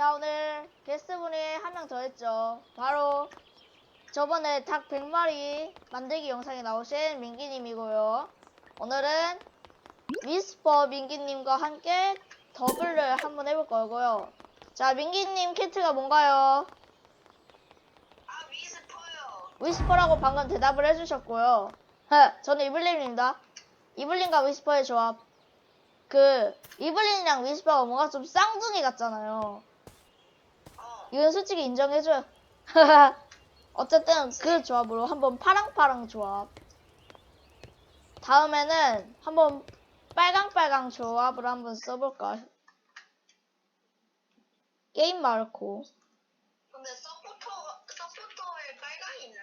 자, 오늘 게스트분이 한 명 더 했죠. 바로 저번에 닭 100마리 만들기 영상에 나오신 민기님이고요. 오늘은 위스퍼 민기님과 함께 더블을 한번 해볼 거고요. 자, 민기님 키트가 뭔가요? 아 위스퍼요. 위스퍼라고 방금 대답을 해주셨고요. 헤, 저는 이블린입니다. 이블린과 위스퍼의 조합. 그, 이블린이랑 위스퍼가 뭔가 좀 쌍둥이 같잖아요. 어. 이건 솔직히 인정해줘요. 어쨌든 그 조합으로 한번 파랑파랑 조합. 다음에는 한번 빨강빨강 조합을 한번 써볼까. 게임 마르코. 근데 서포터 서포터에 빨강이 있나?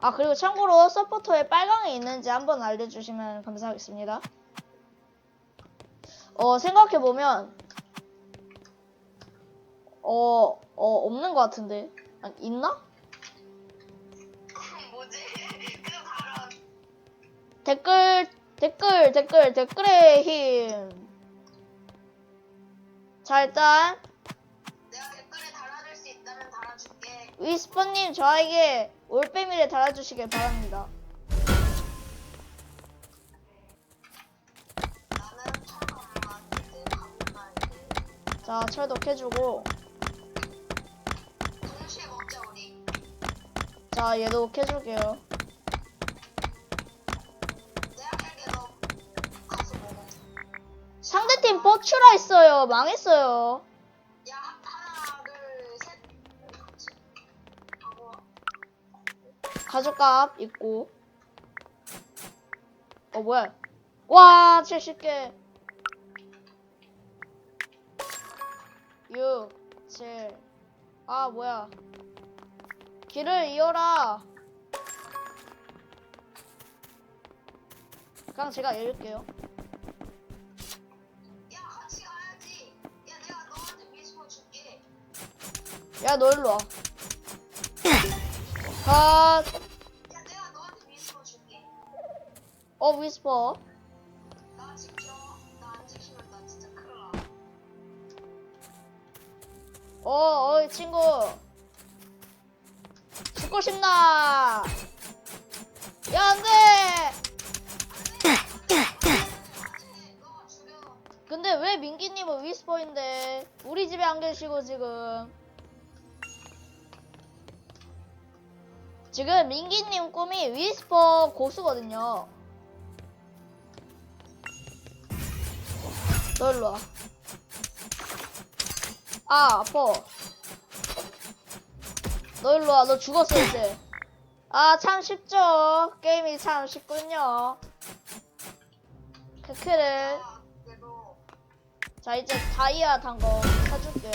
아, 그리고 참고로 서포터에 빨강이 있는지 한번 알려주시면 감사하겠습니다. 어, 생각해보면, 어, 어, 없는 것 같은데. 아, 있나? 뭐지? 그냥 바로 댓글, 댓글, 댓글, 댓글의 힘. 자, 일단, 내가 댓글에 달아줄 수 있다면 달아줄게. 위스퍼님 저에게 올빼미를 달아주시길 바랍니다. 나는 자, 철도 캐주고, 자, 얘도 캐줄게요. 상대팀 뽀추라 있어요. 망했어요. 가죽값 있고. 어, 뭐야. 와, 70개. 6, 7. 아, 뭐야. 길을 이어라. 그냥 제가 열을게요. 야 같이 가야지. 야 내가 너한테 미스코 줄게. 야, 너 일로 와. 컷. 야 내가 너한테 미스코 줄게. 어, 위스퍼. 나 지켜. 나 안 지키면 나 진짜 큰일 나. 어, 어이, 친구. 죽고 싶나? 야, 안 돼! 근데 왜 민기님은 위스퍼인데 우리 집에 안 계시고 지금 지금 민기님 꿈이 위스퍼 고수거든요 너 일로 와. 아 아파 너 일로 와 너 죽었어 이제. 아 참 쉽죠. 게임이 참 쉽군요. 크크를 자 이제 다이아 단거 사줄게.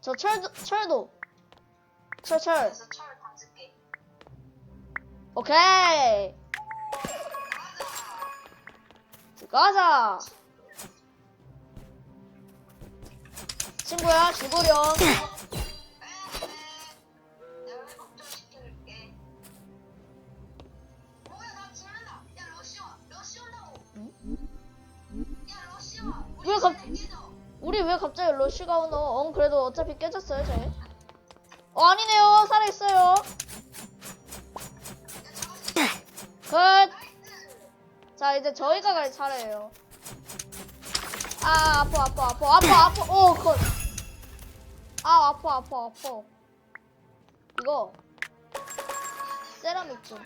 저 철도 철도. 철철. 오케이. 가자. 친구야 죽으렴 왜 갑-. 우리 왜 갑자기 러쉬가 오노 엉 그래도 어차피 깨졌어요 쟤 어, 아니네요 잡았어. 굿 나이스. 자 이제 저희가 갈 차례예요. 아 아파 아파 아파 아파 아파 오 컷. 아 아파 아파 아파. 이거 세라믹 좀.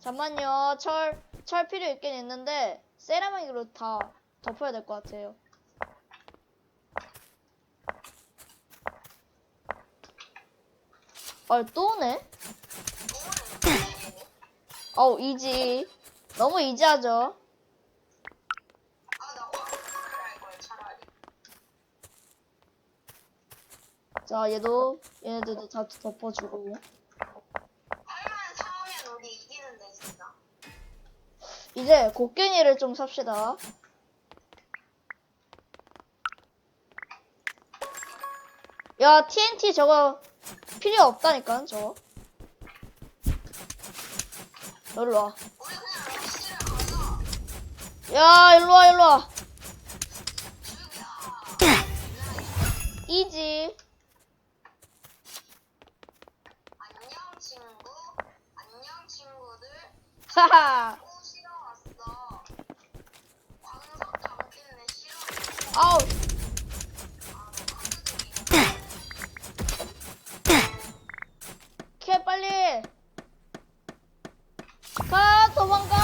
잠만요 철 철 필요 있긴 있는데 세라믹으로 다 덮어야 될 것 같아요. 아또 오네? 어우 이지 너무 이지하죠. 아나 화를 할걸 차라리. 자 얘도 얘네들도 다 덮어주고. 이제 곡괭이를 좀 삽시다. 야, TNT 저거 필요 없다니까 저거. 일로 와. 야 일로 와 일로 와. 죽여. 이지. 안녕 친구. 안녕 친구들. 하하. 아우. 캐 빨리. 가 도망가.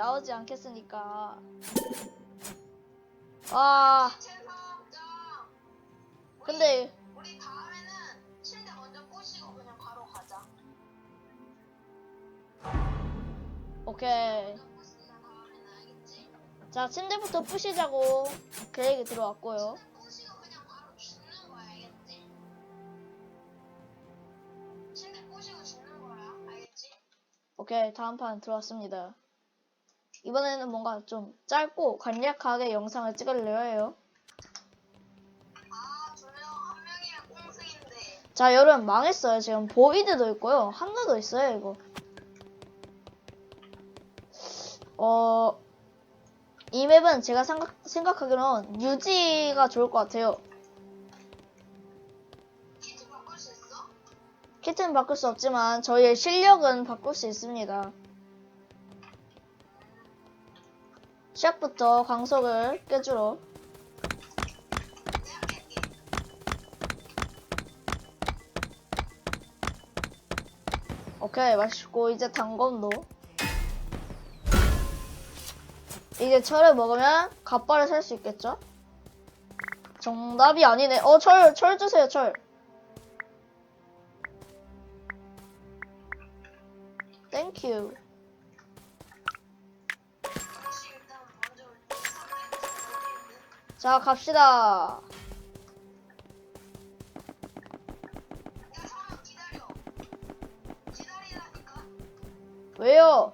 나오지 와 칠칠삼장. 근데 우리 다음에는 침대 먼저 부시고 그냥 바로 가자. 오케이? 자 침대부터 부시자고 계획이 들어왔고요? 오케이 다음 판 들어왔습니다 이번에는 뭔가 좀 짧고 간략하게 영상을 찍으려 해요. 아, 두 명, 한 명이랑 꽁승인데. 자 여러분 망했어요. 지금 보이드도 있고요. 한나도 있어요 이거. 어... 이 맵은 제가 생각, 생각하기로는 유지가 좋을 것 같아요. 키트 바꿀 수 있어? 키트는 바꿀 수 없지만 저희의 실력은 바꿀 수 있습니다 시작부터 광석을 깨주러. 오케이 맛있고. 이제 단검도. 이제 철을 먹으면 갓바를 살수 있겠죠? 정답이 아니네. 어 철 철 주세요 철. 땡큐 자 갑시다. 왜요?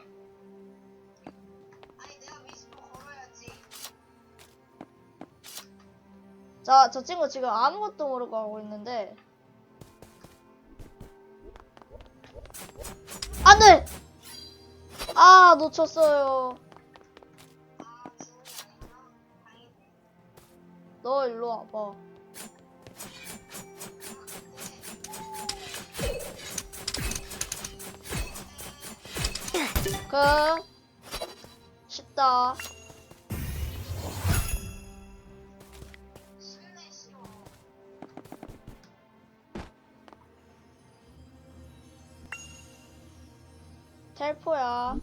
자 저 친구 지금 아무것도 모르고 하고 있는데 안 돼 아 놓쳤어요 너 일로 와봐. 그 쉽다. 텔포야.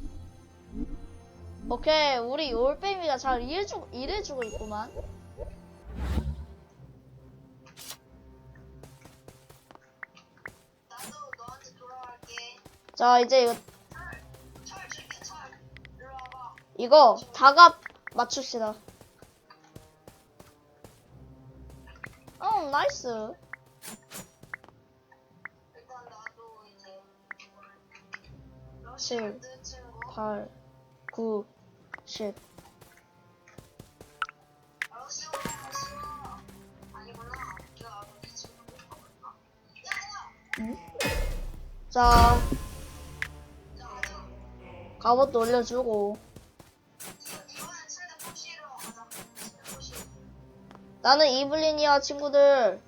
오케이 우리 올빼미가 잘 일해주고, 일해주고 있구만 자 이제 이거. 이거 다갑 맞춥시다 어 나이스 칠. 러시아드 친구 8 9 10 러시아 러시아 아니구나 이거 나도 이 친구 가볼까 야야 자, 갑옷도 올려주고. 나는 이블린이야, 친구들.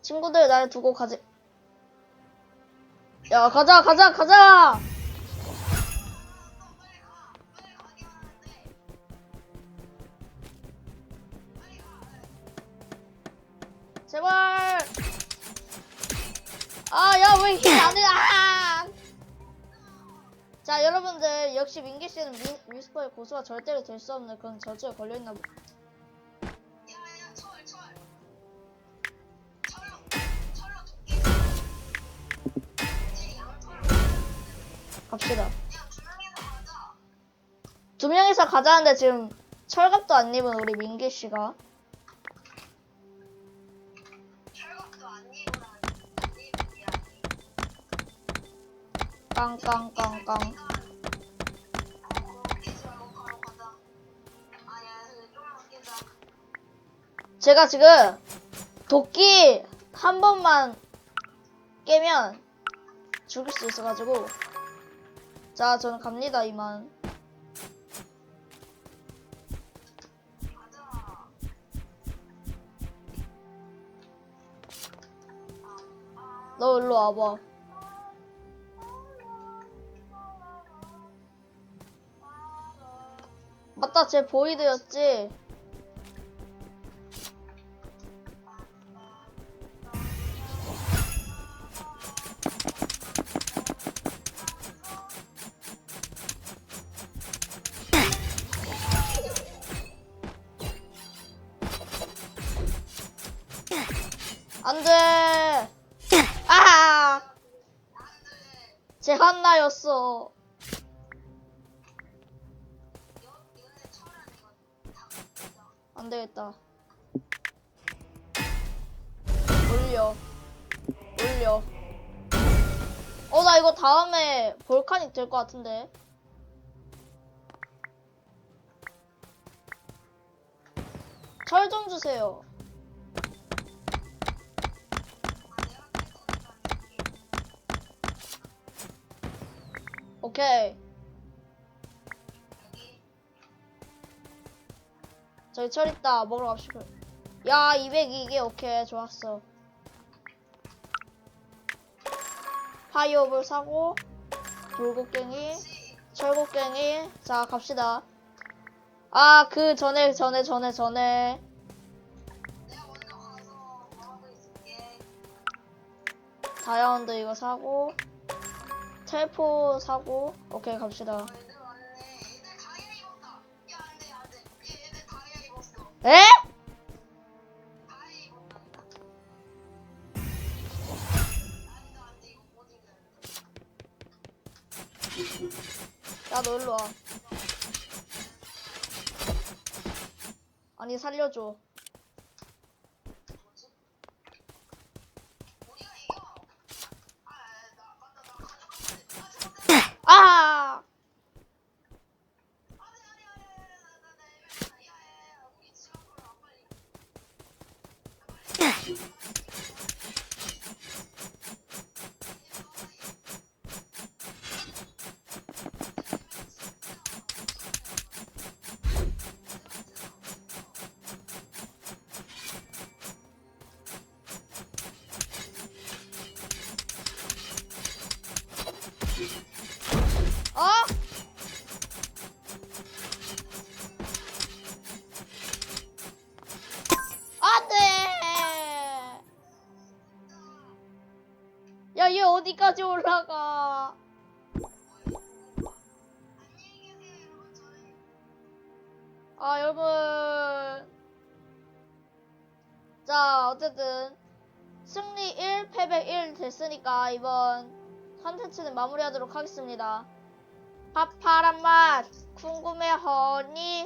친구들, 날 두고 가지. 야, 가자, 가자, 가자! 제발! 아, 야, 왜 힘이 안 돼? 아! 자, 여러분들, 역시 민기 씨는 미, 위스퍼의 고수가 절대로 될 수 없는 그런 저주에 걸려있나 보. 갑시다. 야두 명이서 가자. 두 명이서 가자는데 지금 철갑도 안 입은 우리 민기 씨가 깡깡깡깡. 제가 지금 도끼 한 번만 깨면 죽을 수 있어가지고 자 저는 갑니다 이만. 너 일로 와봐 맞다 쟤 보이드였지. 안 돼. 아! 제 한나였어 안 되겠다. 올려. 올려. 어, 나 이거 다음에 볼카닉 될 것 같은데. 철 좀 주세요. 오케이. 저기 철 있다. 먹으러 갑시다. 야, 202개 오케이. 좋았어. 파이어볼 사고, 돌곡갱이, 철곡갱이. 자, 갑시다. 아, 그 전에, 전에, 전에, 전에. 다이아몬드 이거 사고, 텔포 사고. 오케이, 갑시다. 에? 야, 너 일로 와. 아니, 살려줘. 야, 얘 어디까지 올라가? 아, 여러분. 자, 어쨌든. 승리 1, 패배 1 됐으니까 이번 컨텐츠는 마무리하도록 하겠습니다. 파파란 맛 궁금해 허니